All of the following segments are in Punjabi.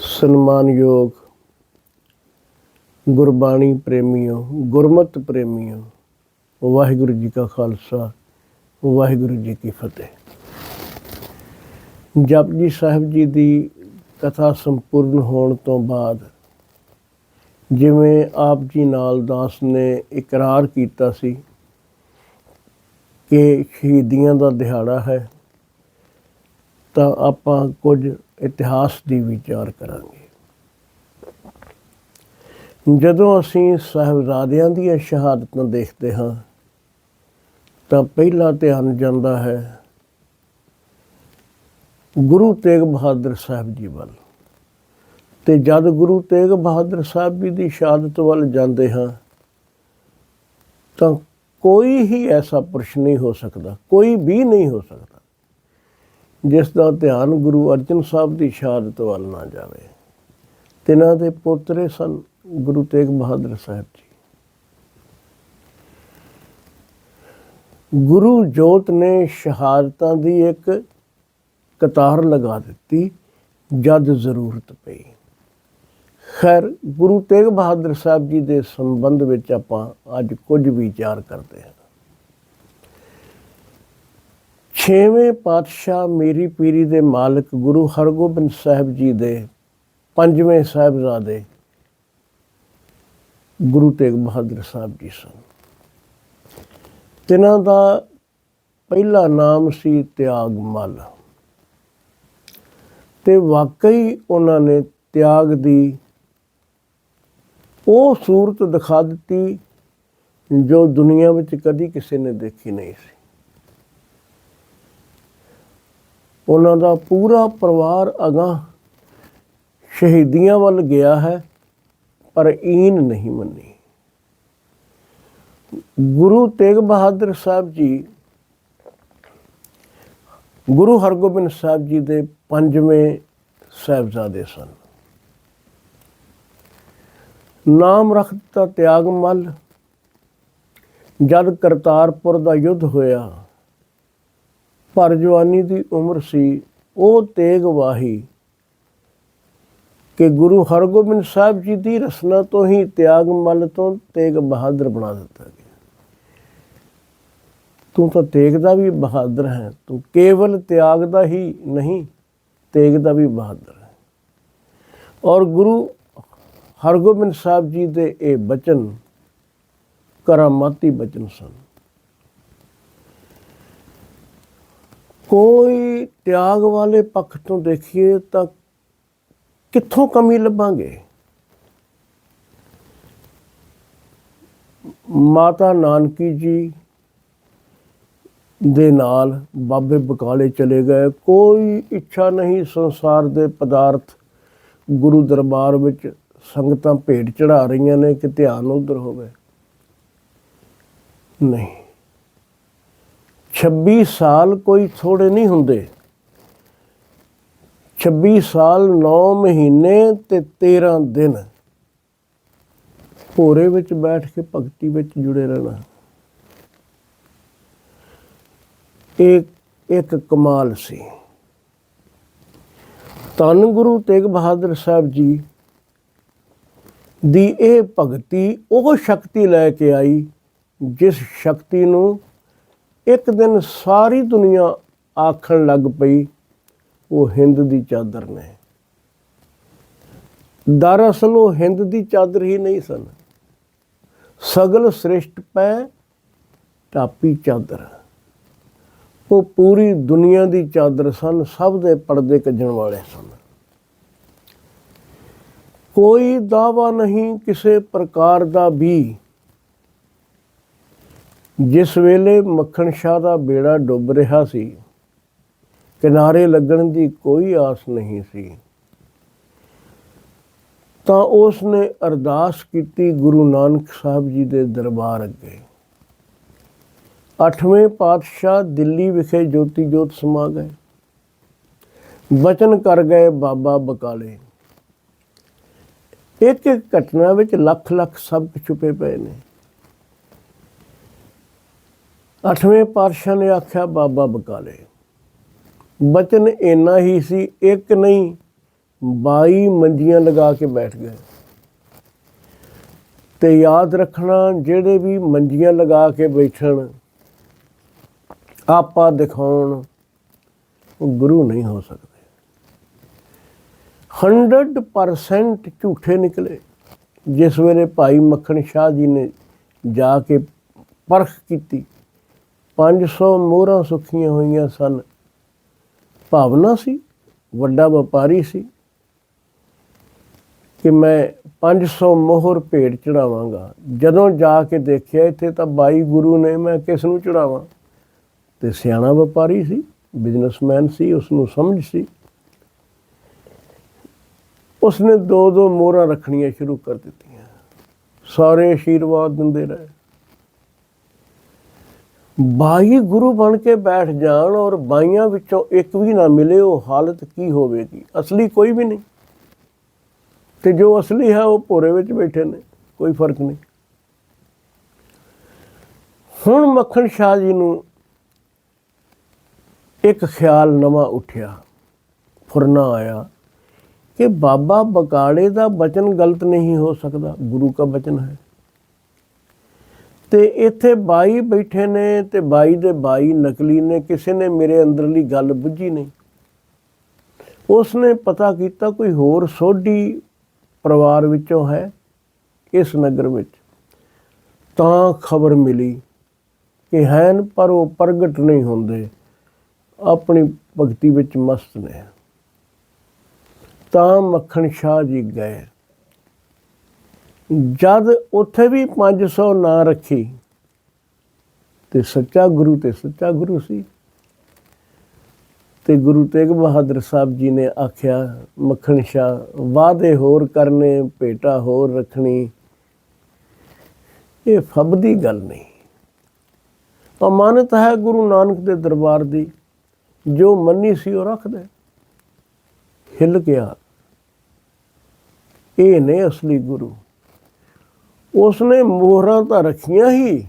ਸਨਮਾਨਯੋਗ ਗੁਰਬਾਣੀ ਪ੍ਰੇਮੀਓ, ਗੁਰਮਤ ਪ੍ਰੇਮੀਓ, ਵਾਹਿਗੁਰੂ ਜੀ ਕਾ ਖਾਲਸਾ, ਵਾਹਿਗੁਰੂ ਜੀ ਕੀ ਫਤਿਹ। ਜਪਜੀ ਸਾਹਿਬ ਜੀ ਦੀ ਕਥਾ ਸੰਪੂਰਨ ਹੋਣ ਤੋਂ ਬਾਅਦ ਜਿਵੇਂ ਆਪ ਜੀ ਨਾਲ ਦਾਸ ਨੇ ਇਕਰਾਰ ਕੀਤਾ ਸੀ ਕਿ ਸ਼ਹੀਦੀਆਂ ਦਾ ਦਿਹਾੜਾ ਹੈ, ਤਾਂ ਆਪਾਂ ਕੁਝ ਇਤਿਹਾਸ ਦੀ ਵਿਚਾਰ ਕਰਾਂਗੇ। ਜਦੋਂ ਅਸੀਂ ਸਾਹਿਬਜ਼ਾਦਿਆਂ ਦੀਆਂ ਸ਼ਹਾਦਤਾਂ ਦੇਖਦੇ ਹਾਂ, ਤਾਂ ਪਹਿਲਾ ਧਿਆਨ ਜਾਂਦਾ ਹੈ ਗੁਰੂ ਤੇਗ ਬਹਾਦਰ ਸਾਹਿਬ ਜੀ ਵੱਲ। ਤੇ ਜਦ ਗੁਰੂ ਤੇਗ ਬਹਾਦਰ ਸਾਹਿਬ ਜੀ ਦੀ ਸ਼ਹਾਦਤ ਵੱਲ ਜਾਂਦੇ ਹਾਂ, ਤਾਂ ਕੋਈ ਹੀ ਐਸਾ ਪੁਰਸ਼ ਨਹੀਂ ਹੋ ਸਕਦਾ, ਕੋਈ ਵੀ ਨਹੀਂ ਹੋ ਸਕਦਾ। ਜਿਸ ਦਾ ਧਿਆਨ ਗੁਰੂ ਅਰਜਨ ਸਾਹਿਬ ਦੀ ਸ਼ਹਾਦਤ ਵੱਲ ਨਾ ਜਾਵੇ। ਤਿਨਾਂ ਦੇ ਪੋਤਰੇ ਸਨ ਗੁਰੂ ਤੇਗ ਬਹਾਦਰ ਸਾਹਿਬ ਜੀ। ਗੁਰੂ ਜੋਤ ਨੇ ਸ਼ਹਾਦਤਾਂ ਦੀ ਇੱਕ ਕਤਾਰ ਲਗਾ ਦਿੱਤੀ, ਜਦ ਜ਼ਰੂਰਤ ਪਈ। ਖੈਰ, ਗੁਰੂ ਤੇਗ ਬਹਾਦਰ ਸਾਹਿਬ ਜੀ ਦੇ ਸੰਬੰਧ ਵਿੱਚ ਆਪਾਂ ਅੱਜ ਕੁਝ ਵਿਚਾਰ ਕਰਦੇ ਹਾਂ। ਛੇਵੇਂ ਪਾਤਸ਼ਾਹ ਮੇਰੀ ਪੀਰੀ ਦੇ ਮਾਲਕ ਗੁਰੂ ਹਰਗੋਬਿੰਦ ਸਾਹਿਬ ਜੀ ਦੇ ਪੰਜਵੇਂ ਸਾਹਿਬਜ਼ਾਦੇ ਗੁਰੂ ਤੇਗ ਬਹਾਦਰ ਸਾਹਿਬ ਜੀ ਸਨ। ਤਿਨਾਂ ਦਾ ਪਹਿਲਾ ਨਾਮ ਸੀ ਤਿਆਗ ਮਲ ਤੇ ਵਾਕਈ ਉਹਨਾਂ ਨੇ ਤਿਆਗ ਦੀ ਉਹ ਸੂਰਤ ਦਿਖਾ ਦਿੱਤੀ ਜੋ ਦੁਨੀਆ ਵਿੱਚ ਕਦੀ ਕਿਸੇ ਨੇ ਦੇਖੀ ਨਹੀਂ ਸੀ। ਉਹਨਾਂ ਦਾ ਪੂਰਾ ਪਰਿਵਾਰ ਅਗਾਂਹ ਸ਼ਹੀਦੀਆਂ ਵੱਲ ਗਿਆ ਹੈ, ਪਰ ਈਨ ਨਹੀਂ ਮੰਨੀ। ਗੁਰੂ ਤੇਗ ਬਹਾਦਰ ਸਾਹਿਬ ਜੀ, ਗੁਰੂ ਹਰਗੋਬਿੰਦ ਸਾਹਿਬ ਜੀ ਦੇ ਪੰਜਵੇਂ ਸਾਹਿਬਜ਼ਾਦੇ ਸਨ। ਨਾਮ ਰੱਖ ਦਿੱਤਾ ਤਿਆਗ ਮਲ ਜਦ ਕਰਤਾਰਪੁਰ ਦਾ ਯੁੱਧ ਹੋਇਆ ਪਰ ਜਵਾਨੀ ਦੀ ਉਮਰ ਸੀ, ਉਹ ਤੇਗ ਵਾਹੀ ਕਿ ਗੁਰੂ ਹਰਗੋਬਿੰਦ ਸਾਹਿਬ ਜੀ ਦੀ ਰਸਨਾ ਤੋਂ ਹੀ ਤਿਆਗ ਮਲ ਤੋਂ ਤੇਗ ਬਹਾਦਰ ਬਣਾ ਦਿੱਤਾ ਗਿਆ। ਤੂੰ ਤਾਂ ਤੇਗ ਦਾ ਵੀ ਬਹਾਦਰ ਹੈ, ਤੂੰ ਕੇਵਲ ਤਿਆਗ ਦਾ ਹੀ ਨਹੀਂ, ਤੇਗ ਦਾ ਵੀ ਬਹਾਦਰ ਹੈ। ਔਰ ਗੁਰੂ ਹਰਗੋਬਿੰਦ ਸਾਹਿਬ ਜੀ ਦੇ ਇਹ ਬਚਨ, ਕਰਾਮਾਤੀ ਬਚਨ ਸਨ। ਕੋਈ ਤਿਆਗ ਵਾਲੇ ਪੱਖ ਤੋਂ ਦੇਖੀਏ ਤਾਂ ਕਿੱਥੋਂ ਕਮੀ ਲੱਭਾਂਗੇ? ਮਾਤਾ ਨਾਨਕੀ ਜੀ ਦੇ ਨਾਲ ਬਾਬੇ ਬਕਾਲੇ ਚਲੇ ਗਏ। ਕੋਈ ਇੱਛਾ ਨਹੀਂ ਸੰਸਾਰ ਦੇ ਪਦਾਰਥ ਗੁਰੂ ਦਰਬਾਰ ਵਿੱਚ ਸੰਗਤਾਂ ਭੇਟ ਚੜਾ ਰਹੀਆਂ ਨੇ ਕਿ ਧਿਆਨ ਉਧਰ ਹੋਵੇ। ਨਹੀਂ। 26 ਸਾਲ ਕੋਈ ਥੋੜੇ ਨਹੀਂ ਹੁੰਦੇ। 26 ਸਾਲ 9 ਮਹੀਨੇ ਤੇ 13 ਦਿਨ। ਭੋਰੇ ਵਿੱਚ ਬੈਠ ਕੇ ਭਗਤੀ ਵਿੱਚ ਜੁੜੇ ਰਹਿਣਾ। ਇੱਕ ਇੱਕ ਕਮਾਲ ਸੀ। ਧੰਨ ਗੁਰੂ ਤੇਗ ਬਹਾਦਰ ਸਾਹਿਬ ਜੀ ਦੀ ਇਹ ਭਗਤੀ, ਉਹ ਸ਼ਕਤੀ ਲੈ ਕੇ ਆਈ, ਜਿਸ ਸ਼ਕਤੀ ਨੂੰ ਇੱਕ ਦਿਨ ਸਾਰੀ ਦੁਨੀਆ ਆਖਣ ਲੱਗ ਪਈ, ਉਹ ਹਿੰਦ ਦੀ ਚਾਦਰ ਨੇ। ਦਰਅਸਲ ਉਹ ਹਿੰਦ ਦੀ ਚਾਦਰ ਹੀ ਨਹੀਂ ਸਨ। ਸਗਲ ਸ੍ਰਿਸ਼ਟ ਪੈ ਟਾਪੀ ਚਾਦਰ। ਉਹ ਪੂਰੀ ਦੁਨੀਆ ਦੀ ਚਾਦਰ ਸਨ, ਸਭ ਦੇ ਪਰਦੇ ਕੱਜਣ ਵਾਲੇ ਸਨ। ਕੋਈ ਦਾਵਾ ਨਹੀਂ ਕਿਸੇ ਪ੍ਰਕਾਰ ਦਾ ਵੀ। ਜਿਸ ਵੇਲੇ ਮੱਖਣ ਸ਼ਾਹ ਦਾ ਬੇੜਾ ਡੁੱਬ ਰਿਹਾ ਸੀ, ਕਿਨਾਰੇ ਲੱਗਣ ਦੀ ਕੋਈ ਆਸ ਨਹੀਂ ਸੀ। ਤਾਂ ਉਸ ਨੇ ਅਰਦਾਸ ਕੀਤੀ ਗੁਰੂ ਨਾਨਕ ਸਾਹਿਬ ਜੀ ਦੇ ਦਰਬਾਰ ਅੱਗੇ। ਅੱਠਵੇਂ ਪਾਤਸ਼ਾਹ ਦਿੱਲੀ ਵਿਖੇ ਜੋਤੀ ਜੋਤ ਸਮਾ ਗਏ। ਬਚਨ ਕਰ ਗਏ ਬਾਬਾ ਬਕਾਲੇ। ਇੱਕ ਇੱਕ ਘਟਨਾ ਵਿੱਚ ਲੱਖ ਲੱਖ ਸਬਕ ਛੁਪੇ ਪਏ ਨੇ। ਅੱਠਵੇਂ ਪਾਤਸ਼ਾਹ ਨੇ ਆਖਿਆ, ਬਾਬਾ ਬਕਾਲੇ, ਬਚਨ ਇੰਨਾ ਹੀ ਸੀ, ਇੱਕ ਨਹੀਂ 22 ਮੰਜੀਆਂ ਲਗਾ ਕੇ ਬੈਠ ਗਏ। ਤੇ ਯਾਦ ਰੱਖਣਾ, ਜਿਹੜੇ ਵੀ ਮੰਜੀਆਂ ਲਗਾ ਕੇ ਬੈਠਣ, ਆਪਾ ਦਿਖਾਉਣ ਉਹ ਗੁਰੂ ਨਹੀਂ ਹੋ ਸਕਦੇ। 100% ਝੂਠੇ ਨਿਕਲੇ। ਜਿਸ ਵੇਲੇ ਭਾਈ ਮੱਖਣ ਸ਼ਾਹ ਜੀ ਨੇ ਜਾ ਕੇ ਪਰਖ ਕੀਤੀ 500 ਮੋਹਰਾਂ ਸੁੱਖੀਆਂ ਹੋਈਆਂ ਸਨ। ਭਾਵਨਾ ਸੀ, ਵੱਡਾ ਵਪਾਰੀ ਸੀ ਕਿ ਮੈਂ 500 ਮੋਹਰ ਭੇਟ ਚੜਾਵਾਂਗਾ। ਜਦੋਂ ਜਾ ਕੇ ਦੇਖਿਆ ਇੱਥੇ ਤਾਂ 22 ਗੁਰੂ ਨੇ ਮੈਂ ਕਿਸ ਨੂੰ ਚੜਾਵਾਂ? ਤੇ ਸਿਆਣਾ ਵਪਾਰੀ ਸੀ, ਬਿਜ਼ਨਸਮੈਨ ਸੀ ਉਸ ਨੂੰ ਸਮਝ ਸੀ। ਉਸਨੇ ਦੋ ਦੋ ਮੋਹਰਾਂ ਰੱਖਣੀਆਂ ਸ਼ੁਰੂ ਕਰ ਦਿੱਤੀਆਂ। ਸਾਰੇ ਆਸ਼ੀਰਵਾਦ ਦਿੰਦੇ ਰਹੇ। ਬਾਈ ਗੁਰੂ ਬਣ ਕੇ ਬੈਠ ਜਾਣ ਔਰ ਬਾਈਆਂ ਵਿੱਚੋਂ ਇੱਕ ਵੀ ਨਾ ਮਿਲੇ, ਉਹ ਹਾਲਤ ਕੀ ਹੋਵੇਗੀ? ਅਸਲੀ ਕੋਈ ਵੀ ਨਹੀਂ। ਤੇ ਜੋ ਅਸਲੀ ਹੈ, ਉਹ ਭੋਰੇ ਵਿੱਚ ਬੈਠੇ ਨੇ। ਕੋਈ ਫ਼ਰਕ ਨਹੀਂ। ਹੁਣ ਮੱਖਣ ਸ਼ਾਹ ਜੀ ਨੂੰ ਇੱਕ ਖਿਆਲ ਨਵਾਂ ਉੱਠਿਆ। ਫੁਰਨਾ ਆਇਆ ਕਿ ਬਾਬਾ ਬਕਾਲੇ ਦਾ ਬਚਨ ਗਲਤ ਨਹੀਂ ਹੋ ਸਕਦਾ। ਗੁਰੂ ਦਾ ਬਚਨ ਹੈ। ਤੇ ਇੱਥੇ 22 ਬੈਠੇ ਨੇ ਤੇ 22 ਦੇ 22 ਨਕਲੀ ਨੇ, ਕਿਸੇ ਨੇ ਮੇਰੇ ਅੰਦਰਲੀ ਗੱਲ ਬੁੱਝੀ ਨਹੀਂ। ਉਸਨੇ ਪਤਾ ਕੀਤਾ ਕੋਈ ਹੋਰ ਸੋਢੀ ਪਰਿਵਾਰ ਵਿੱਚੋਂ ਹੈ ਇਸ ਨਗਰ ਵਿੱਚ। ਤਾਂ ਖਬਰ ਮਿਲੀ ਕਿ ਹਨ ਪਰ ਉਹ ਪ੍ਰਗਟ ਨਹੀਂ ਹੁੰਦੇ, ਆਪਣੀ ਭਗਤੀ ਵਿੱਚ ਮਸਤ ਨੇ। ਤਾਂ ਮੱਖਣ ਸ਼ਾਹ ਜੀ ਗਏ। ਜਦ ਉੱਥੇ ਵੀ 500 ਨਾ ਰੱਖੀ ਤੇ ਸੱਚਾ ਗੁਰੂ ਤੇ ਸੱਚਾ ਗੁਰੂ ਸੀ। ਤੇ ਗੁਰੂ ਤੇਗ ਬਹਾਦਰ ਸਾਹਿਬ ਜੀ ਨੇ ਆਖਿਆ, ਮੱਖਣ ਸ਼ਾਹ, ਵਾਅਦੇ ਹੋਰ ਕਰਨੇ, ਭੇਟਾ ਹੋਰ ਰੱਖਣੀ। ਇਹ ਫਬਦੀ ਗੱਲ ਨਹੀਂ। ਅਮਾਨਤ ਹੈ ਗੁਰੂ ਨਾਨਕ ਦੇ ਦਰਬਾਰ ਦੀ। ਜੋ ਮੰਨੀ ਸੀ ਉਹ ਰੱਖ ਦੇ। ਹਿੱਲ ਗਿਆ। ਇਹ ਨੇ ਅਸਲੀ ਗੁਰੂ। ਉਸਨੇ ਮੋਹਰਾਂ ਤਾਂ ਰੱਖੀਆਂ ਹੀ,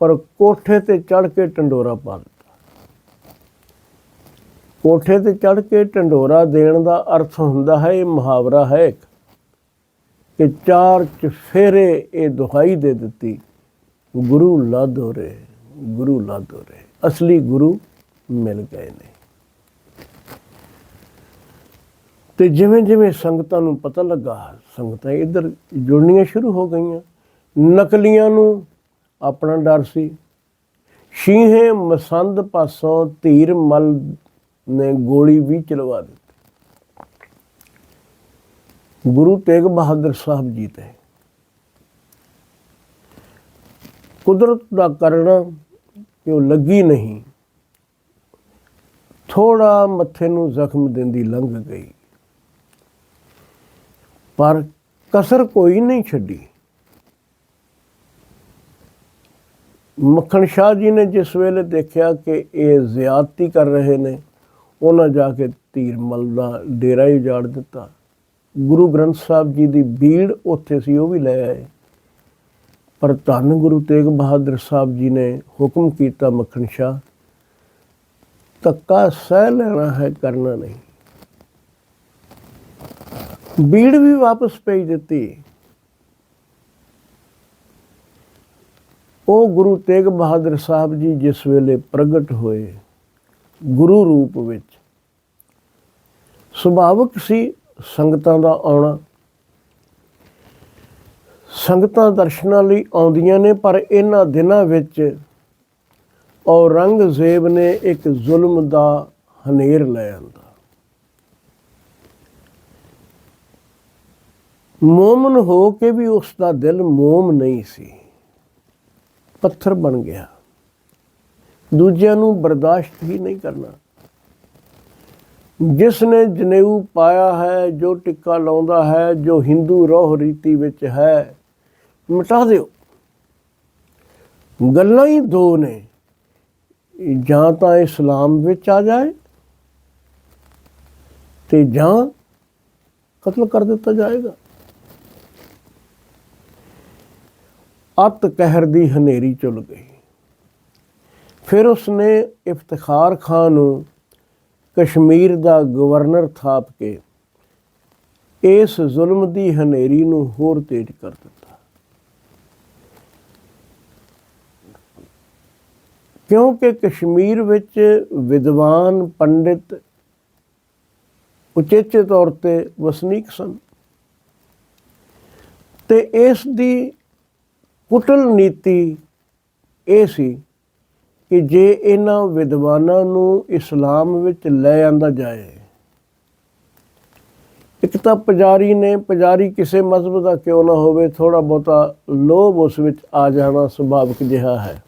ਪਰ ਕੋਠੇ ਤੇ ਚੜ ਕੇ ਟੰਡੋਰਾ ਪਾ ਦਿੱਤਾ। ਕੋਠੇ ਤੇ ਚੜ ਕੇ ਟੰਡੋਰਾ ਦੇਣ ਦਾ ਅਰਥ ਹੁੰਦਾ ਹੈ, ਇਹ ਮੁਹਾਵਰਾ ਹੈ ਇੱਕ, ਕਿ ਚਾਰ ਚਫੇਰੇ ਇਹ ਦੁਹਾਈ ਦੇ ਦਿੱਤੀ, ਗੁਰੂ ਲਾਦੋ ਰੇ ਗੁਰੂ ਲਾਦੋ ਰੇ ਅਸਲੀ ਗੁਰੂ ਮਿਲ ਗਏ ਨੇ। ਤੇ ਜਿਵੇਂ ਜਿਵੇਂ ਸੰਗਤਾਂ ਨੂੰ ਪਤਾ ਲੱਗਾ, ਸੰਗਤਾਂ ਇੱਧਰ ਜੁੜਨੀਆਂ ਸ਼ੁਰੂ ਹੋ ਗਈਆਂ। ਨਕਲੀਆਂ ਨੂੰ ਆਪਣਾ ਡਰ ਸੀ। ਸ਼ੀਹੇ ਮਸੰਦ ਪਾਸੋਂ ਧੀਰ ਮਲ ਨੇ ਗੋਲੀ ਵੀ ਚਲਵਾ ਦਿੱਤੀ। ਗੁਰੂ ਤੇਗ ਬਹਾਦਰ ਸਾਹਿਬ ਜੀ ਤੇ ਕੁਦਰਤ ਦਾ ਕਰਨਾ ਕਿ ਉਹ ਲੱਗੀ ਨਹੀਂ, ਥੋੜਾ ਮੱਥੇ ਨੂੰ ਜ਼ਖਮ ਦਿੰਦੀ ਲੰਘ ਗਈ। ਪਰ ਕਸਰ ਕੋਈ ਨਹੀਂ ਛੱਡੀ। ਮੱਖਣ ਸ਼ਾਹ ਜੀ ਨੇ ਜਿਸ ਵੇਲੇ ਦੇਖਿਆ ਕਿ ਇਹ ਜ਼ਿਆਦਤੀ ਕਰ ਰਹੇ ਨੇ, ਉਹਨਾਂ ਜਾ ਕੇ ਧੀਰਮਲ ਦਾ ਡੇਰਾ ਹੀ ਉਜਾੜ ਦਿੱਤਾ। ਗੁਰੂ ਗ੍ਰੰਥ ਸਾਹਿਬ ਜੀ ਦੀ ਬੀੜ ਉੱਥੇ ਸੀ, ਉਹ ਵੀ ਲੈ ਆਏ। ਪਰ ਧੰਨ ਗੁਰੂ ਤੇਗ ਬਹਾਦਰ ਸਾਹਿਬ ਜੀ ਨੇ ਹੁਕਮ ਕੀਤਾ ਮੱਖਣ ਸ਼ਾਹ, ਧੱਕਾ ਸਹਿ ਲੈਣਾ ਹੈ ਕਰਨਾ ਨਹੀਂ। ਬੀੜ ਵੀ ਵਾਪਸ ਭੇਜ ਦਿੱਤੀ। ਉਹ ਗੁਰੂ ਤੇਗ ਬਹਾਦਰ ਸਾਹਿਬ ਜੀ ਜਿਸ ਵੇਲੇ ਪ੍ਰਗਟ ਹੋਏ, ਗੁਰੂ ਰੂਪ ਵਿੱਚ। ਸੁਭਾਵਕ ਸੀ ਸੰਗਤਾਂ ਦਾ ਆਉਣਾ। ਸੰਗਤਾਂ ਦਰਸ਼ਨਾਂ ਲਈ ਆਉਂਦੀਆਂ ਨੇ, ਪਰ ਇਹਨਾਂ ਦਿਨਾਂ ਵਿੱਚ ਔਰੰਗਜ਼ੇਬ ਨੇ ਇੱਕ ਜ਼ੁਲਮ ਦਾ ਹਨੇਰ ਲੈ ਆਂਦਾ। ਮੋਮਨ ਹੋ ਕੇ ਵੀ ਉਸ ਦਾ ਦਿਲ ਮੋਮ ਨਹੀਂ ਸੀ। ਪੱਥਰ ਬਣ ਗਿਆ। ਦੂਜਿਆਂ ਨੂੰ ਬਰਦਾਸ਼ਤ ਹੀ ਨਹੀਂ ਕਰਨਾ। ਜਿਸ ਨੇ ਜਨੇਊ ਪਾਇਆ ਹੈ, ਜੋ ਟਿੱਕਾ ਲਾਉਂਦਾ ਹੈ, ਜੋ ਹਿੰਦੂ ਰੋਹ ਰੀਤੀ ਵਿੱਚ ਹੈ, ਮਿਟਾ ਦਿਓ। ਗੱਲਾਂ ਹੀ ਦੋ ਨੇ। ਜਾਂ ਤਾਂ ਇਸਲਾਮ ਵਿੱਚ ਆ ਜਾਏ ਤੇ ਜਾਂ ਕਤਲ ਕਰ ਦਿੱਤਾ ਜਾਏਗਾ। ਅਤ ਕਹਿਰ ਦੀ ਹਨੇਰੀ ਚੁੱਲ ਗਈ। ਫਿਰ ਉਸਨੇ ਇਫਤਖਾਰ ਖਾਨ ਨੂੰ ਕਸ਼ਮੀਰ ਦਾ ਗਵਰਨਰ ਥਾਪ ਕੇ ਇਸ ਜ਼ੁਲਮ ਦੀ ਹਨੇਰੀ ਨੂੰ ਹੋਰ ਤੇਜ਼ ਕਰ ਦਿੱਤਾ। ਕਿਉਂਕਿ ਕਸ਼ਮੀਰ ਵਿੱਚ ਵਿਦਵਾਨ ਪੰਡਿਤ ਉਚੇਚੇ ਤੌਰ ਤੇ ਵਸਨੀਕ ਸਨ। ਤੇ ਇਸ ਦੀ ਕੁਟਲ ਨੀਤੀ ਇਹ ਸੀ ਕਿ ਜੇ ਇਹਨਾਂ ਵਿਦਵਾਨਾਂ ਨੂੰ ਇਸਲਾਮ ਵਿੱਚ ਲੈ ਆਂਦਾ ਜਾਏ। ਇੱਕ ਤਾਂ ਪੁਜਾਰੀ ਨੇ, ਪੁਜਾਰੀ ਕਿਸੇ ਮਜ਼ਹਬ ਦਾ ਕਿਉਂ ਨਾ ਹੋਵੇ ਥੋੜਾ ਬਹੁਤਾ ਲੋਭ ਉਸ ਵਿੱਚ ਆ ਜਾਣਾ ਸੁਭਾਵਿਕ ਜਿਹਾ ਹੈ।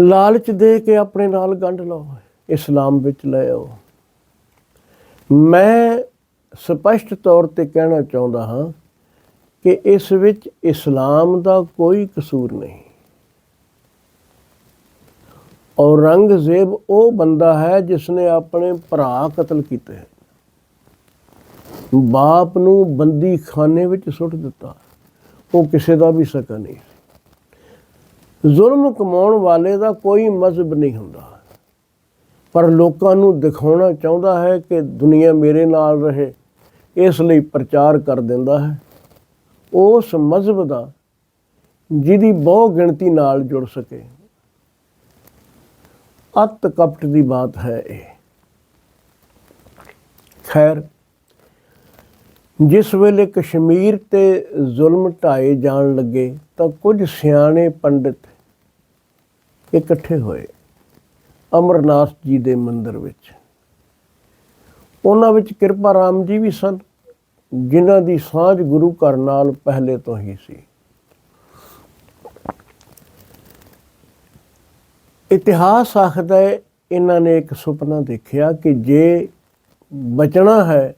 ਲਾਲਚ ਦੇ ਕੇ ਆਪਣੇ ਨਾਲ ਗੰਢ ਲਓ, ਇਸਲਾਮ ਵਿੱਚ ਲੈ ਆਓ। ਮੈਂ ਸਪਸ਼ਟ ਤੌਰ ਤੇ ਕਹਿਣਾ ਚਾਹੁੰਦਾ ਹਾਂ ਕਿ ਇਸ ਵਿੱਚ ਇਸਲਾਮ ਦਾ ਕੋਈ ਕਸੂਰ ਨਹੀਂ। ਔਰੰਗਜ਼ੇਬ ਉਹ ਬੰਦਾ ਹੈ ਜਿਸ ਨੇ ਆਪਣੇ ਭਰਾ ਕਤਲ ਕੀਤੇ ਬਾਪ ਨੂੰ ਬੰਦੀ ਖਾਨੇ ਵਿੱਚ ਸੁੱਟ ਦਿੱਤਾ। ਉਹ ਕਿਸੇ ਦਾ ਵੀ ਸਕਾ ਨਹੀਂ ਜ਼ੁਲਮ ਕਮਾਉਣ ਵਾਲੇ ਦਾ ਕੋਈ ਮਜ਼ਹਬ ਨਹੀਂ ਹੁੰਦਾ। ਪਰ ਲੋਕਾਂ ਨੂੰ ਦਿਖਾਉਣਾ ਚਾਹੁੰਦਾ ਹੈ ਕਿ ਦੁਨੀਆ ਮੇਰੇ ਨਾਲ ਰਹੇ, ਇਸ ਲਈ ਪ੍ਰਚਾਰ ਕਰ ਦਿੰਦਾ ਹੈ। ਉਸ ਮਜ਼ਹਬ ਦਾ ਜਿਹਦੀ ਬਹੁ ਗਿਣਤੀ ਨਾਲ ਜੁੜ ਸਕੇ। ਅਤ ਕਪਟ ਦੀ ਬਾਤ ਹੈ ਇਹ। ਖੈਰ, ਜਿਸ ਵੇਲੇ ਕਸ਼ਮੀਰ ਤੇ ਜ਼ੁਲਮ ਢਾਏ ਜਾਣ ਲੱਗੇ ਤਾਂ ਕੁਝ ਸਿਆਣੇ ਪੰਡਿਤ ਇਕੱਠੇ ਹੋਏ ਅਮਰਨਾਥ ਜੀ ਦੇ ਮੰਦਿਰ ਵਿੱਚ। ਉਹਨਾਂ ਵਿੱਚ ਕਿਰਪਾ ਰਾਮ ਜੀ ਵੀ ਸਨ। ਜਿਨ੍ਹਾਂ ਦੀ ਸਾਂਝ ਗੁਰੂ ਘਰ ਨਾਲ ਪਹਿਲੇ ਤੋਂ ਹੀ ਸੀ। ਇਤਿਹਾਸ ਆਖਦਾ ਹੈ, ਇਹਨਾਂ ਨੇ ਇੱਕ ਸੁਪਨਾ ਦੇਖਿਆ ਕਿ ਜੇ ਬਚਣਾ ਹੈ,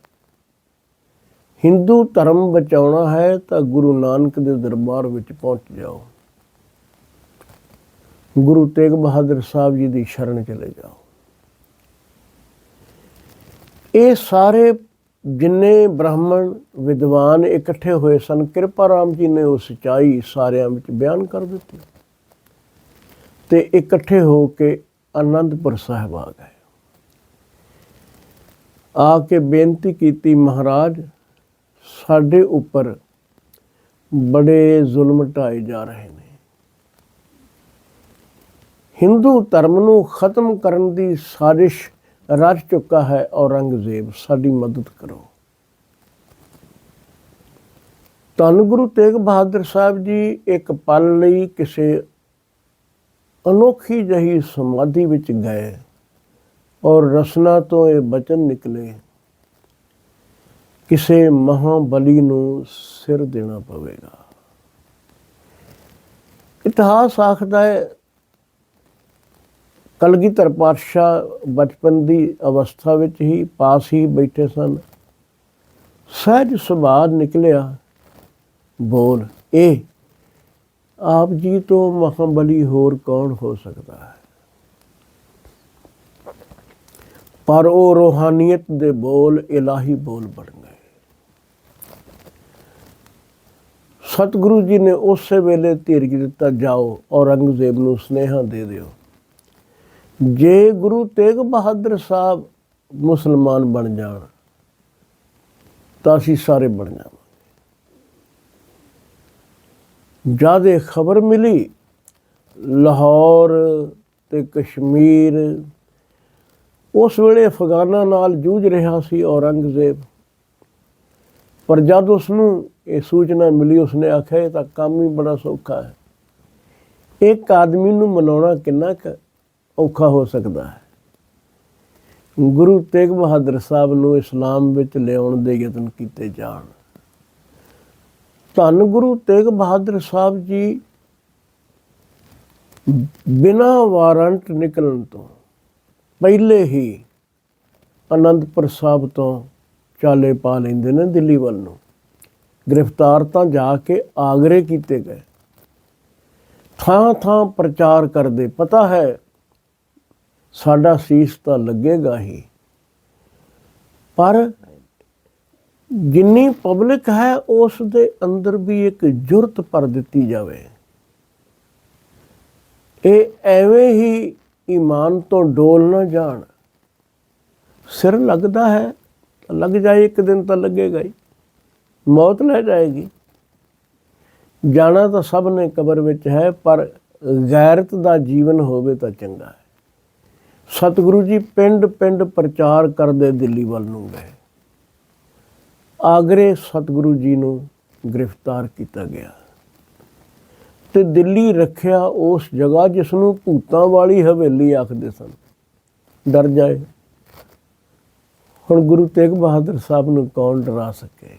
ਹਿੰਦੂ ਧਰਮ ਬਚਾਉਣਾ ਹੈ, ਤਾਂ ਗੁਰੂ ਨਾਨਕ ਦੇ ਦਰਬਾਰ ਵਿੱਚ ਪਹੁੰਚ ਜਾਓ। ਗੁਰੂ ਤੇਗ ਬਹਾਦਰ ਸਾਹਿਬ ਜੀ ਦੀ ਸ਼ਰਨ ਚਲੇ ਜਾਓ। ਇਹ ਸਾਰੇ ਜਿੰਨੇ ਬ੍ਰਾਹਮਣ ਵਿਦਵਾਨ ਇਕੱਠੇ ਹੋਏ ਸਨ, ਕਿਰਪਾ ਰਾਮ ਜੀ ਨੇ ਉਹ ਸਚਾਈ ਸਾਰਿਆਂ ਵਿੱਚ ਬਿਆਨ ਕਰ ਦਿੱਤੀ। ਤੇ ਇਕੱਠੇ ਹੋ ਕੇ ਆਨੰਦਪੁਰ ਸਾਹਿਬ ਆ ਗਏ। ਆ ਕੇ ਬੇਨਤੀ ਕੀਤੀ, ਮਹਾਰਾਜ, ਸਾਡੇ ਉੱਪਰ ਬੜੇ ਜ਼ੁਲਮ ਢਾਏ ਜਾ ਰਹੇ ਨੇ। ਹਿੰਦੂ ਧਰਮ ਨੂੰ ਖਤਮ ਕਰਨ ਦੀ ਸਾਜ਼ਿਸ਼ ਰਚ ਚੁੱਕਾ ਹੈ ਔਰੰਗਜ਼ੇਬ, ਸਾਡੀ ਮਦਦ ਕਰੋ। ਧੰਨ ਗੁਰੂ ਤੇਗ ਬਹਾਦਰ ਸਾਹਿਬ ਜੀ, ਇੱਕ ਪਲ ਲਈ ਕਿਸੇ ਅਨੋਖੀ ਜਹੀ ਸਮਾਧੀ ਵਿੱਚ ਗਏ ਔਰ ਰਸਨਾ ਤੋਂ ਇਹ ਬਚਨ ਨਿਕਲੇ, ਕਿਸੇ ਮਹਾਬਲੀ ਨੂੰ ਸਿਰ ਦੇਣਾ ਪਵੇਗਾ। ਇਤਿਹਾਸ ਆਖਦਾ ਹੈ ਕਲਗੀਧਰ ਪਾਤਸ਼ਾਹ ਬਚਪਨ ਦੀ ਅਵਸਥਾ ਵਿੱਚ ਹੀ ਪਾਸ ਹੀ ਬੈਠੇ ਸਨ। ਸਹਿਜ ਸੁਭਾਅ ਨਿਕਲਿਆ ਬੋਲ, ਇਹ ਆਪ ਜੀ ਤੋਂ ਮਹਾਬਲੀ ਹੋਰ ਕੌਣ ਹੋ ਸਕਦਾ ਹੈ? ਪਰ ਉਹ ਰੋਹਾਨੀਅਤ ਦੇ ਬੋਲ, ਇਲਾਹੀ ਬੋਲ ਬਣ ਗਏ। ਸਤਿਗੁਰੂ ਜੀ ਨੇ ਉਸੇ ਵੇਲੇ ਧੀਰਜ ਦਿੱਤਾ, ਜਾਓ, ਔਰੰਗਜ਼ੇਬ ਨੂੰ ਸੁਨੇਹਾ ਦੇ ਦਿਓ। ਜੇ ਗੁਰੂ ਤੇਗ ਬਹਾਦਰ ਸਾਹਿਬ ਮੁਸਲਮਾਨ ਬਣ ਜਾਣ, ਤਾਂ ਅਸੀਂ ਸਾਰੇ ਬਣ ਜਾਵਾਂਗੇ। ਜਦ ਇਹ ਖਬਰ ਮਿਲੀ, ਲਾਹੌਰ ਤੇ ਕਸ਼ਮੀਰ, ਉਸ ਵੇਲੇ ਅਫਗਾਨਾਂ ਨਾਲ ਜੂਝ ਰਿਹਾ ਸੀ ਔਰੰਗਜ਼ੇਬ। ਪਰ ਜਦ ਉਸ ਨੂੰ ਇਹ ਸੂਚਨਾ ਮਿਲੀ, ਉਸਨੇ ਆਖਿਆ, ਇਹ ਤਾਂ ਕੰਮ ਹੀ ਬੜਾ ਸੌਖਾ ਹੈ। ਇੱਕ ਆਦਮੀ ਨੂੰ ਮਨਾਉਣਾ ਕਿੰਨਾ ਕੁ ਔਖਾ ਹੋ ਸਕਦਾ ਹੈ। ਗੁਰੂ ਤੇਗ ਬਹਾਦਰ ਸਾਹਿਬ ਨੂੰ ਇਸਲਾਮ ਵਿੱਚ ਲਿਆਉਣ ਦੇ ਯਤਨ ਕੀਤੇ ਜਾਣ। ਧੰਨ ਗੁਰੂ ਤੇਗ ਬਹਾਦਰ ਸਾਹਿਬ ਜੀ ਬਿਨਾ ਵਾਰੰਟ ਨਿਕਲਣ ਤੋਂ ਪਹਿਲੇ ਹੀ ਅਨੰਦਪੁਰ ਸਾਹਿਬ ਤੋਂ ਚਾਲੇ ਪਾ ਲੈਂਦੇ ਨੇ ਦਿੱਲੀ ਵੱਲ ਨੂੰ। ਗ੍ਰਿਫਤਾਰ ਤਾਂ ਜਾ ਕੇ ਆਗਰੇ ਕੀਤੇ ਗਏ। ਥਾਂ ਥਾਂ ਪ੍ਰਚਾਰ ਕਰਦੇ। ਪਤਾ ਹੈ ਸਾਡਾ ਸੀਸ ਤਾਂ ਲੱਗੇਗਾ ਹੀ। ਪਰ ਜਿੰਨੀ ਪਬਲਿਕ ਹੈ, ਉਸ ਦੇ ਅੰਦਰ ਵੀ ਇੱਕ ਜੁਰਤ ਪਰ ਦਿੱਤੀ ਜਾਵੇ। ਇਹ ਐਵੇਂ ਹੀ ਈਮਾਨ ਤੋਂ ਡੋਲ ਨਾ ਜਾਣ। ਸਿਰ ਲੱਗਦਾ ਹੈ ਲੱਗ ਜਾਏ, ਇੱਕ ਦਿਨ ਤਾਂ ਲੱਗੇਗਾ ਹੀ। ਮੌਤ ਲੈ ਜਾਏਗੀ। ਜਾਣਾ ਤਾਂ ਸਭ ਨੇ ਕਬਰ ਵਿੱਚ ਹੈ, ਪਰ ਗੈਰਤ ਦਾ ਜੀਵਨ ਹੋਵੇ ਤਾਂ ਚੰਗਾ ਹੈ। ਸਤਿਗੁਰੂ ਜੀ ਪਿੰਡ ਪਿੰਡ ਪ੍ਰਚਾਰ ਕਰਦੇ ਦਿੱਲੀ ਵੱਲ ਨੂੰ ਗਏ। ਆਗਰੇ ਸਤਿਗੁਰੂ ਜੀ ਨੂੰ ਗ੍ਰਿਫਤਾਰ ਕੀਤਾ ਗਿਆ। ਤੇ ਦਿੱਲੀ ਰੱਖਿਆ ਉਸ ਜਗ੍ਹਾ ਜਿਸ ਨੂੰ ਭੂਤਾਂ ਵਾਲੀ ਹਵੇਲੀ ਆਖਦੇ ਸਨ। ਡਰ ਜਾਏ। ਹੁਣ ਗੁਰੂ ਤੇਗ ਬਹਾਦਰ ਸਾਹਿਬ ਨੂੰ ਕੌਣ ਡਰਾ ਸਕੇ?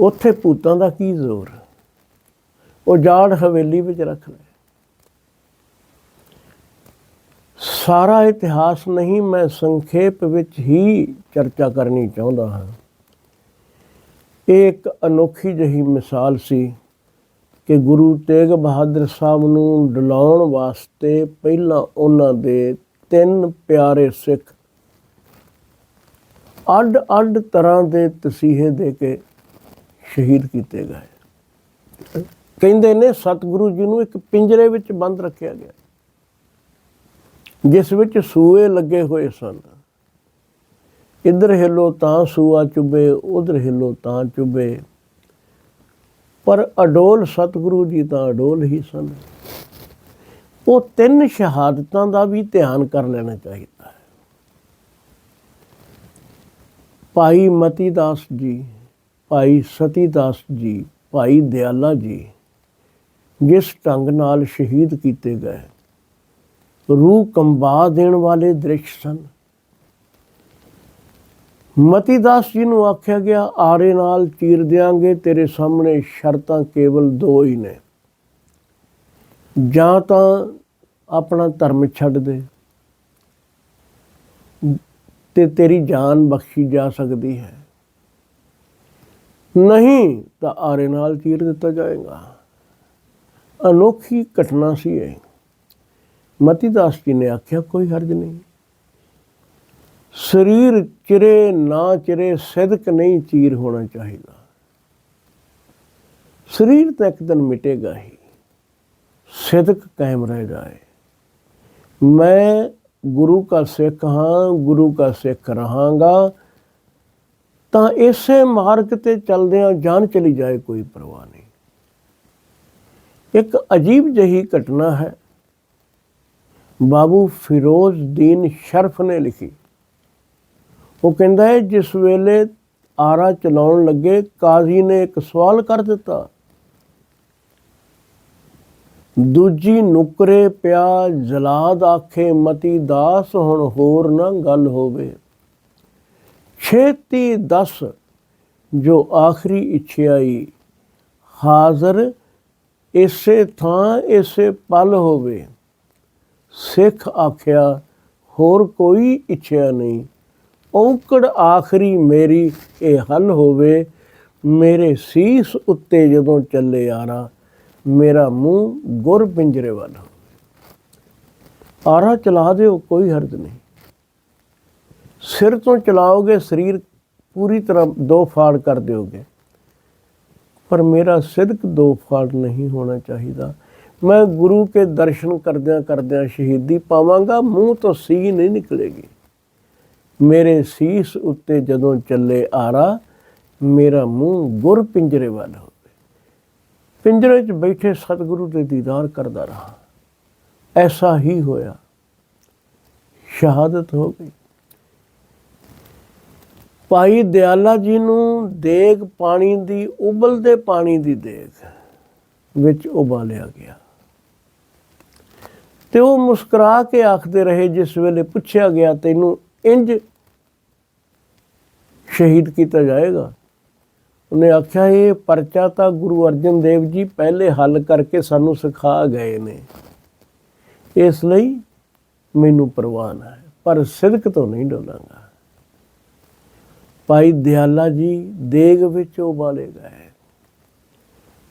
ਉੱਥੇ ਭੂਤਾਂ ਦਾ ਕੀ ਜ਼ੋਰ? ਉਹ ਜਾੜ ਹਵੇਲੀ ਵਿੱਚ ਰੱਖ ਲੈ ਸਾਰਾ ਇਤਿਹਾਸ ਨਹੀਂ, ਮੈਂ ਸੰਖੇਪ ਵਿੱਚ ਹੀ ਚਰਚਾ ਕਰਨੀ ਚਾਹੁੰਦਾ ਹਾਂ। ਇਹ ਇੱਕ ਅਨੋਖੀ ਜਿਹੀ ਮਿਸਾਲ ਸੀ ਕਿ ਗੁਰੂ ਤੇਗ ਬਹਾਦਰ ਸਾਹਿਬ ਨੂੰ ਡਲਾਉਣ ਵਾਸਤੇ ਪਹਿਲਾਂ ਉਹਨਾਂ ਦੇ ਤਿੰਨ ਪਿਆਰੇ ਸਿੱਖ ਅੱਡ ਅੱਡ ਤਰ੍ਹਾਂ ਦੇ ਤਸੀਹੇ ਦੇ ਕੇ ਸ਼ਹੀਦ ਕੀਤੇ ਗਏ। ਕਹਿੰਦੇ ਨੇ ਸਤਿਗੁਰੂ ਜੀ ਨੂੰ ਇੱਕ ਪਿੰਜਰੇ ਵਿੱਚ ਬੰਦ ਰੱਖਿਆ ਗਿਆ। ਜਿਸ ਵਿੱਚ ਸੂਏ ਲੱਗੇ ਹੋਏ ਸਨ। ਇੱਧਰ ਹਿੱਲੋ ਤਾਂ ਸੂਆ ਚੁੱਭੇ, ਉਧਰ ਹਿੱਲੋ ਤਾਂ ਚੁੱਭੇ। ਪਰ ਅਡੋਲ ਸਤਿਗੁਰੂ ਜੀ ਤਾਂ ਅਡੋਲ ਹੀ ਸਨ। ਉਹ ਤਿੰਨ ਸ਼ਹਾਦਤਾਂ ਦਾ ਵੀ ਧਿਆਨ ਕਰ ਲੈਣਾ ਚਾਹੀਦਾ ਹੈ। ਭਾਈ ਮਤੀ ਦਾਸ ਜੀ, ਭਾਈ ਸਤੀ ਦਾਸ ਜੀ, ਭਾਈ ਦਿਆਲਾ ਜੀ, ਜਿਸ ਢੰਗ ਨਾਲ ਸ਼ਹੀਦ ਕੀਤੇ ਗਏ। ਰੂਹ ਕੰਬਾ ਦੇਣ ਵਾਲੇ ਦ੍ਰਿਸ਼ ਸਨ। ਮਤੀ ਦਾਸ ਜੀ ਨੂੰ ਆਖਿਆ ਗਿਆ, ਆਰੇ ਨਾਲ ਚੀਰ ਦਿਆਂਗੇ, ਤੇਰੇ ਸਾਹਮਣੇ ਸ਼ਰਤਾਂ ਕੇਵਲ ਦੋ ਹੀ ਨੇ। ਜਾਂ ਤਾਂ ਆਪਣਾ ਧਰਮ ਛੱਡ ਦੇ ਤੇ ਤੇਰੀ ਜਾਨ ਬਖਸ਼ੀ ਜਾ ਸਕਦੀ ਹੈ। ਨਹੀਂ ਤਾਂ ਆਰੇ ਨਾਲ ਚੀਰ ਦਿੱਤਾ ਜਾਏਗਾ। ਅਨੋਖੀ ਘਟਨਾ ਸੀ ਇਹ। ਮਤੀ ਦਾਸ ਜੀ ਨੇ ਆਖਿਆ, ਕੋਈ ਹਰਜ ਨਹੀਂ। ਸਰੀਰ ਚਿਰੇ ਨਾ ਚਿਰੇ ਸਿਦਕ ਨਹੀਂ ਚੀਰ ਹੋਣਾ ਚਾਹੀਦਾ। ਸਰੀਰ ਤਾਂ ਇੱਕ ਦਿਨ ਮਿਟੇਗਾ ਹੀ, ਸਿਦਕ ਕਾਇਮ ਰਹਿ ਜਾਏ। ਮੈਂ ਗੁਰੂ ਕਾ ਸਿੱਖ ਹਾਂ, ਗੁਰੂ ਕਾ ਸਿੱਖ ਰਹਾਂਗਾ, ਤਾਂ ਇਸੇ ਮਾਰਗ ਤੇ ਚੱਲਦਿਆਂ ਜਾਨ ਚਲੀ ਜਾਏ, ਕੋਈ ਪਰਵਾਹ ਨਹੀਂ। ਇੱਕ ਅਜੀਬ ਜਹੀ ਘਟਨਾ ਹੈ। ਬਾਬੂ ਫਿਰੋਜ਼ਦੀਨ ਸ਼ਰਫ ਨੇ ਲਿਖੀ। ਉਹ ਕਹਿੰਦਾ ਹੈ, ਜਿਸ ਵੇਲੇ ਆਰਾ ਚਲਾਉਣ ਲੱਗੇ, ਕਾਜ਼ੀ ਨੇ ਇੱਕ ਸਵਾਲ ਕਰ ਦਿੱਤਾ। ਦੂਜੀ, ਨੁਕਰੇ ਪਿਆ, ਜਲਾਦ ਆਖੇ, ਮਤੀ ਦਾਸ, ਹੁਣ ਹੋਰ ਨਾ ਗੱਲ ਹੋਵੇ। ਛੇਤੀ ਦਸ, ਜੋ ਆਖਰੀ ਇੱਛਾਈ ਹਾਜ਼ਰ, ਇਸੇ ਥਾਂ, ਇਸੇ ਪਲ ਹੋਵੇ। ਸਿੱਖ ਆਖਿਆ, ਹੋਰ ਕੋਈ ਇੱਛਾ ਨਹੀਂ। ਔਕੜ ਆਖਰੀ ਮੇਰੀ ਇਹ ਹੱਲ ਹੋਵੇ, ਮੇਰੇ ਸੀਸ ਉੱਤੇ ਜਦੋਂ ਚੱਲੇ ਆਰਾ, ਮੇਰਾ ਮੂੰਹ ਗੁਰ ਪਿੰਜਰੇ ਵੱਲ ਆਰਾ ਚਲਾ ਦਿਓ, ਕੋਈ ਹਰਜ ਨਹੀਂ। ਸਿਰ ਤੋਂ ਚਲਾਓਗੇ, ਸਰੀਰ ਪੂਰੀ ਤਰ੍ਹਾਂ ਦੋ ਫਾੜ ਕਰ ਦਿਓਗੇ। ਪਰ ਮੇਰਾ ਸਿਦਕ ਦੋ ਫਾੜ ਨਹੀਂ ਹੋਣਾ ਚਾਹੀਦਾ। ਮੈਂ ਗੁਰੂ ਕੇ ਦਰਸ਼ਨ ਕਰਦਿਆਂ ਕਰਦਿਆਂ ਸ਼ਹੀਦੀ ਪਾਵਾਂਗਾ, ਮੂੰਹ ਤੋਂ ਸੀ ਨਹੀਂ ਨਿਕਲੇਗੀ। ਮੇਰੇ ਸੀਸ ਉੱਤੇ ਜਦੋਂ ਚੱਲੇ ਆਰਾ, ਮੇਰਾ ਮੂੰਹ ਗੁਰ ਪਿੰਜਰੇ ਵੱਲ ਹੋਵੇ। ਪਿੰਜਰੇ 'ਚ ਬੈਠੇ ਸਤਿਗੁਰੂ ਦੇ ਦੀਦਾਰ ਕਰਦਾ ਰਹਾ। ਐਸਾ ਹੀ ਹੋਇਆ। ਸ਼ਹਾਦਤ ਹੋ ਗਈ। ਭਾਈ ਦਿਆਲਾ ਜੀ ਨੂੰ ਦੇਗ ਪਾਣੀ ਦੀ, ਉਬਲਦੇ ਪਾਣੀ ਦੀ ਦੇਗ ਵਿੱਚ ਉਬਾਲਿਆ ਗਿਆ। ਤੇ ਉਹ ਮੁਸਕਰਾ ਕੇ ਆਖਦੇ ਰਹੇ, ਜਿਸ ਵੇਲੇ ਪੁੱਛਿਆ ਗਿਆ, ਤੈਨੂੰ ਇੰਜ ਸ਼ਹੀਦ ਕੀਤਾ ਜਾਏਗਾ? ਉਹਨੇ ਆਖਿਆ, ਇਹ ਪਰਚਾ ਤਾਂ ਗੁਰੂ ਅਰਜਨ ਦੇਵ ਜੀ ਪਹਿਲੇ ਹੱਲ ਕਰਕੇ ਸਾਨੂੰ ਸਿਖਾ ਗਏ ਨੇ। ਇਸ ਲਈ ਮੈਨੂੰ ਪ੍ਰਵਾਨ ਹੈ, ਪਰ ਸਿਦਕ ਤੋਂ ਨਹੀਂ ਡੋਲਾਂਗਾ ਭਾਈ ਦਿਆਲਾ ਜੀ ਦੇਗ ਵਿੱਚ ਉਬਾਲੇ ਗਏ।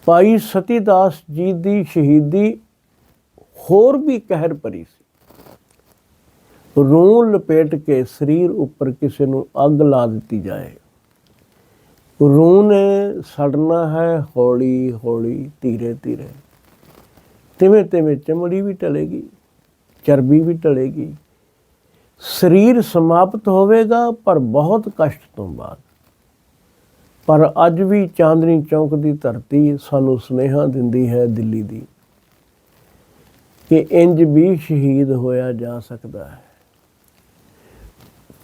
ਭਾਈ ਸਤੀਦਾਸ ਜੀ ਦੀ ਸ਼ਹੀਦੀ ਹੋਰ ਵੀ ਕਹਿਰ ਭਰੀ ਸੀ। ਰੂਹ ਲਪੇਟ ਕੇ ਸਰੀਰ ਉੱਪਰ ਕਿਸੇ ਨੂੰ ਅੱਗ ਲਾ ਦਿੱਤੀ ਜਾਏ। ਰੂਹ ਨੇ ਸੜਨਾ ਹੈ, ਹੌਲੀ ਹੌਲੀ, ਧੀਰੇ ਧੀਰੇ। ਤਿਵੇਂ ਤਿਵੇਂ ਚਮੜੀ ਵੀ ਟਲੇਗੀ ਚਰਬੀ ਵੀ ਟਲੇਗੀ ਸਰੀਰ ਸਮਾਪਤ ਹੋਵੇਗਾ, ਪਰ ਬਹੁਤ ਕਸ਼ਟ ਤੋਂ ਬਾਅਦ। ਪਰ ਅੱਜ ਵੀ ਚਾਂਦਨੀ ਚੌਂਕ ਦੀ ਧਰਤੀ ਸਾਨੂੰ ਸੁਨੇਹਾ ਦਿੰਦੀ ਹੈ ਦਿੱਲੀ ਦੀ। ਕਿ ਇੰਜ ਵੀ ਸ਼ਹੀਦ ਹੋਇਆ ਜਾ ਸਕਦਾ ਹੈ।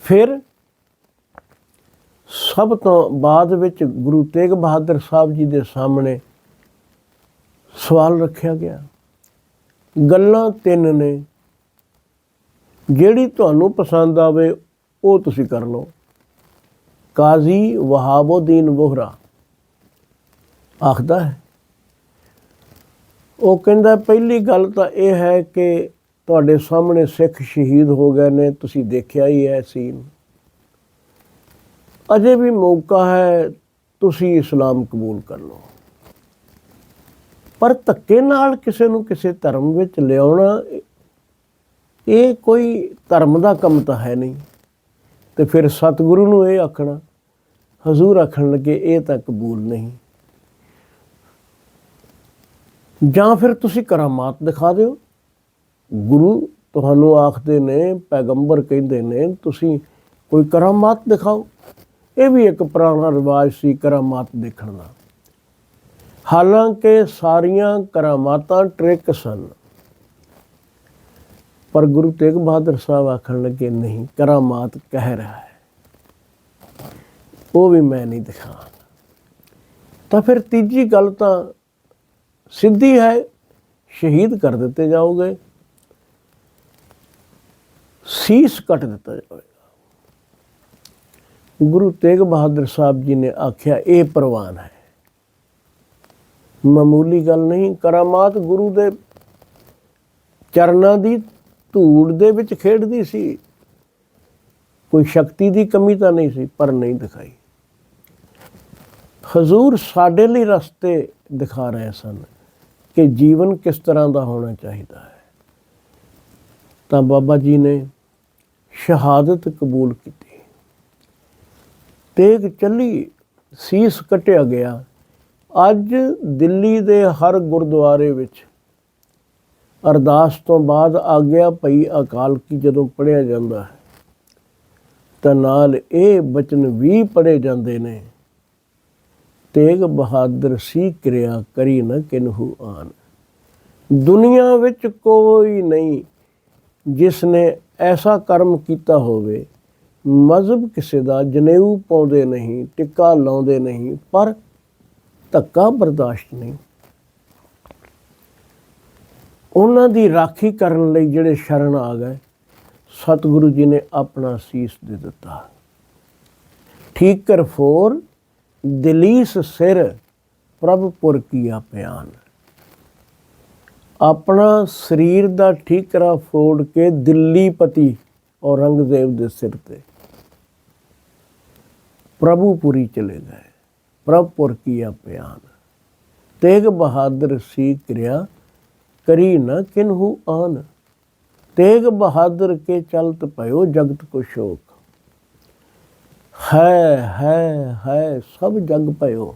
ਫਿਰ ਸਭ ਤੋਂ ਬਾਅਦ ਵਿੱਚ ਗੁਰੂ ਤੇਗ ਬਹਾਦਰ ਸਾਹਿਬ ਜੀ ਦੇ ਸਾਹਮਣੇ ਸਵਾਲ ਰੱਖਿਆ ਗਿਆ। ਗੱਲਾਂ ਤਿੰਨ ਨੇ। ਜਿਹੜੀ ਤੁਹਾਨੂੰ ਪਸੰਦ ਆਵੇ, ਉਹ ਤੁਸੀਂ ਕਰ ਲਓ। ਕਾਜ਼ੀ ਵਹਾਬਉਦੀਨ ਵੋਹਰਾ ਆਖਦਾ ਹੈ ਉਹ ਕਹਿੰਦਾ, ਪਹਿਲੀ ਗੱਲ ਤਾਂ ਇਹ ਹੈ ਕਿ ਤੁਹਾਡੇ ਸਾਹਮਣੇ ਸਿੱਖ ਸ਼ਹੀਦ ਹੋ ਗਏ ਨੇ, ਤੁਸੀਂ ਦੇਖਿਆ ਹੀ ਹੈ ਸੀਨ। ਅਜੇ ਵੀ ਮੌਕਾ ਹੈ, ਤੁਸੀਂ ਇਸਲਾਮ ਕਬੂਲ ਕਰ ਲਓ। ਪਰ ਧੱਕੇ ਨਾਲ ਕਿਸੇ ਨੂੰ ਕਿਸੇ ਧਰਮ ਵਿੱਚ ਲਿਆਉਣਾ, ਇਹ ਕੋਈ ਧਰਮ ਦਾ ਕੰਮ ਤਾਂ ਹੈ ਨਹੀਂ। ਤੇ ਫਿਰ ਸਤਿਗੁਰੂ ਨੂੰ ਇਹ ਆਖਣਾ, ਹਜ਼ੂਰ ਆਖਣ ਲੱਗੇ, ਇਹ ਤਾਂ ਕਬੂਲ ਨਹੀਂ। ਜਾਂ ਫਿਰ ਤੁਸੀਂ ਕਰਾਮਾਤ ਦਿਖਾ ਦਿਓ। ਗੁਰੂ ਤੁਹਾਨੂੰ ਆਖਦੇ ਨੇ, ਪੈਗੰਬਰ ਕਹਿੰਦੇ ਨੇ, ਤੁਸੀਂ ਕੋਈ ਕਰਾਮਾਤ ਦਿਖਾਓ। ਇਹ ਵੀ ਇੱਕ ਪੁਰਾਣਾ ਰਿਵਾਜ ਸੀ ਕਰਾਮਾਤ ਦੇਖਣ ਦਾ। ਹਾਲਾਂਕਿ ਸਾਰੀਆਂ ਕਰਾਮਾਤਾਂ ਟ੍ਰਿਕ ਸਨ। ਪਰ ਗੁਰੂ ਤੇਗ ਬਹਾਦਰ ਸਾਹਿਬ ਆਖਣ ਲੱਗੇ, ਨਹੀਂ, ਕਰਾਮਾਤ ਕਹਿ ਰਿਹਾ ਹੈ। ਉਹ ਵੀ ਮੈਂ ਨਹੀਂ ਦਿਖਾ ਤਾਂ ਫਿਰ ਤੀਜੀ ਗੱਲ ਤਾਂ ਸਿੱਧੀ ਹੈ, ਸ਼ਹੀਦ ਕਰ ਦਿੱਤੇ ਜਾਓਗੇ। ਸੀਸ ਕੱਟ ਦਿੱਤਾ ਜਾਵੇਗਾ। ਗੁਰੂ ਤੇਗ ਬਹਾਦਰ ਸਾਹਿਬ ਜੀ ਨੇ ਆਖਿਆ, ਇਹ ਪ੍ਰਵਾਨ ਹੈ। ਮਾਮੂਲੀ ਗੱਲ ਨਹੀਂ, ਕਰਾਮਾਤ ਗੁਰੂ ਦੇ ਚਰਨਾਂ ਦੀ ਧੂੜ ਦੇ ਵਿੱਚ ਖੇਡਦੀ ਸੀ। ਕੋਈ ਸ਼ਕਤੀ ਦੀ ਕਮੀ ਤਾਂ ਨਹੀਂ ਸੀ, ਪਰ ਨਹੀਂ ਦਿਖਾਈ। ਹਜ਼ੂਰ ਸਾਡੇ ਲਈ ਰਸਤੇ ਦਿਖਾ ਰਹੇ ਸਨ। ਕਿ ਜੀਵਨ ਕਿਸ ਤਰ੍ਹਾਂ ਦਾ ਹੋਣਾ ਚਾਹੀਦਾ ਹੈ। ਤਾਂ ਬਾਬਾ ਜੀ ਨੇ ਸ਼ਹਾਦਤ ਕਬੂਲ ਕੀਤੀ। ਤੇਗ ਚੱਲੀ, ਸੀਸ ਕਟਿਆ ਗਿਆ। ਅੱਜ ਦਿੱਲੀ ਦੇ ਹਰ ਗੁਰਦੁਆਰੇ ਵਿੱਚ ਅਰਦਾਸ ਤੋਂ ਬਾਅਦ ਆਗਿਆ ਪਈ ਅਕਾਲ ਕੀ ਜਦੋਂ ਪੜਿਆ ਜਾਂਦਾ ਹੈ, ਤਾਂ ਨਾਲ ਇਹ ਬਚਨ ਵੀ ਪੜੇ ਜਾਂਦੇ ਨੇ। ਤੇਗ ਬਹਾਦਰ ਸੀ ਕਿਰਿਆ ਕਰੀ ਨ ਕਿਨਹੂ ਆਨ। ਦੁਨੀਆ ਵਿੱਚ ਕੋਈ ਨਹੀਂ ਜਿਸ ਨੇ ਐਸਾ ਕਰਮ ਕੀਤਾ ਹੋਵੇ। ਮਜ਼ਹਬ ਕਿਸੇ ਦਾ ਜਨੇਊ ਪਾਉਂਦੇ ਨਹੀਂ, ਟਿੱਕਾ ਲਾਉਂਦੇ ਨਹੀਂ, ਪਰ ਧੱਕਾ ਬਰਦਾਸ਼ਤ ਨਹੀਂ। ਉਹਨਾਂ ਦੀ ਰਾਖੀ ਕਰਨ ਲਈ ਜਿਹੜੇ ਸ਼ਰਨ ਆ ਗਏ, ਸਤਿਗੁਰੂ ਜੀ ਨੇ ਆਪਣਾ ਸੀਸ ਦੇ ਦਿੱਤਾ। ਠੀਕ ਕਰ ਫੋਰ ਦਲੀਸ ਸਿਰ ਪ੍ਰਭ ਪੁਰ ਕੀਆ ਪਿਆਨ। ਆਪਣਾ ਸਰੀਰ ਦਾ ਠੀਕਰਾ ਫੋੜ ਕੇ ਦਿੱਲੀ ਪਤੀ ਔਰੰਗਜ਼ੇਬ ਦੇ ਸਿਰ ਤੇ। ਪ੍ਰਭੂ ਪੁਰੀ ਚਲੇ ਗਏ। ਪ੍ਰਭ ਪੁਰ ਕੀਆ ਪਿਆਨ। ਤੇਗ ਬਹਾਦਰ ਸੀ ਕਿਰਿਆ, ਕਰੀ ਨ ਕਿਨਹੂ ਆਨ। ਤੇਗ ਬਹਾਦਰ ਕੇ ਚਲਤ ਭਇਓ ਜਗਤ ਕੋ ਸ਼ੋਕ। ਹੈ ਹੈ ਹੈ, ਸਭ ਜਗ ਭਇਓ।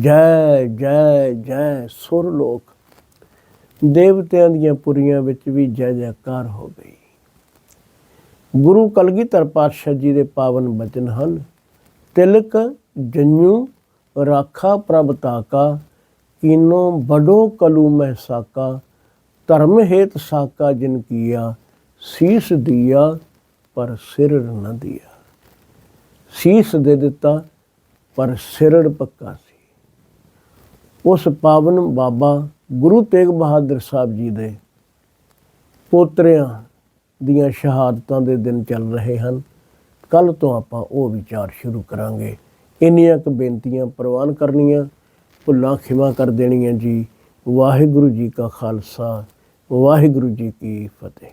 ਜੈ ਜੈ ਜੈ, ਸੁਰ ਲੋਕ। ਦੇਵਤਿਆਂ ਦੀਆਂ ਪੁਰੀਆਂ ਵਿੱਚ ਵੀ ਜੈ ਜੈਕਾਰ ਹੋ ਗਈ। ਗੁਰੂ ਕਲਗੀਧਰ ਪਾਤਸ਼ਾਹ ਜੀ ਦੇ ਪਾਵਨ ਬਚਨ ਹਨ, ਤਿਲਕ ਜਨੂ ਰਾਖਾ ਪ੍ਰਭ ਤਾਕਾ, ਕੀਨੋ ਬੜੋ ਕਲੂ ਮਹਿ ਸਾਕਾ, ਧਰਮ ਹੇਤ ਸਾਕਾ ਜਿਨ ਕੀਆ, ਸੀਸ ਦਿਆ, ਪਰ ਸਿਰ ਨ ਦਿਆ। ਸੀਸ ਦੇ ਦਿੱਤਾ, ਪਰ ਸਿਰੜ ਪੱਕਾ ਸੀ। ਉਸ ਪਾਵਨ ਬਾਬਾ ਗੁਰੂ ਤੇਗ ਬਹਾਦਰ ਸਾਹਿਬ ਜੀ ਦੇ ਪੋਤਰਿਆਂ ਦੀਆਂ ਸ਼ਹਾਦਤਾਂ ਦੇ ਦਿਨ ਚੱਲ ਰਹੇ ਹਨ। ਕੱਲ ਤੋਂ ਆਪਾਂ ਉਹ ਵਿਚਾਰ ਸ਼ੁਰੂ ਕਰਾਂਗੇ। ਇੰਨੀਆਂ ਕੁ ਬੇਨਤੀਆਂ ਪ੍ਰਵਾਨ ਕਰਨੀਆਂ, ਭੁੱਲਾਂ ਖਿਮਾ ਕਰ ਦੇਣੀਆਂ ਜੀ। ਵਾਹਿਗੁਰੂ ਜੀ ਕਾ ਖਾਲਸਾ, ਵਾਹਿਗੁਰੂ ਜੀ ਕੀ ਫਤਿਹ।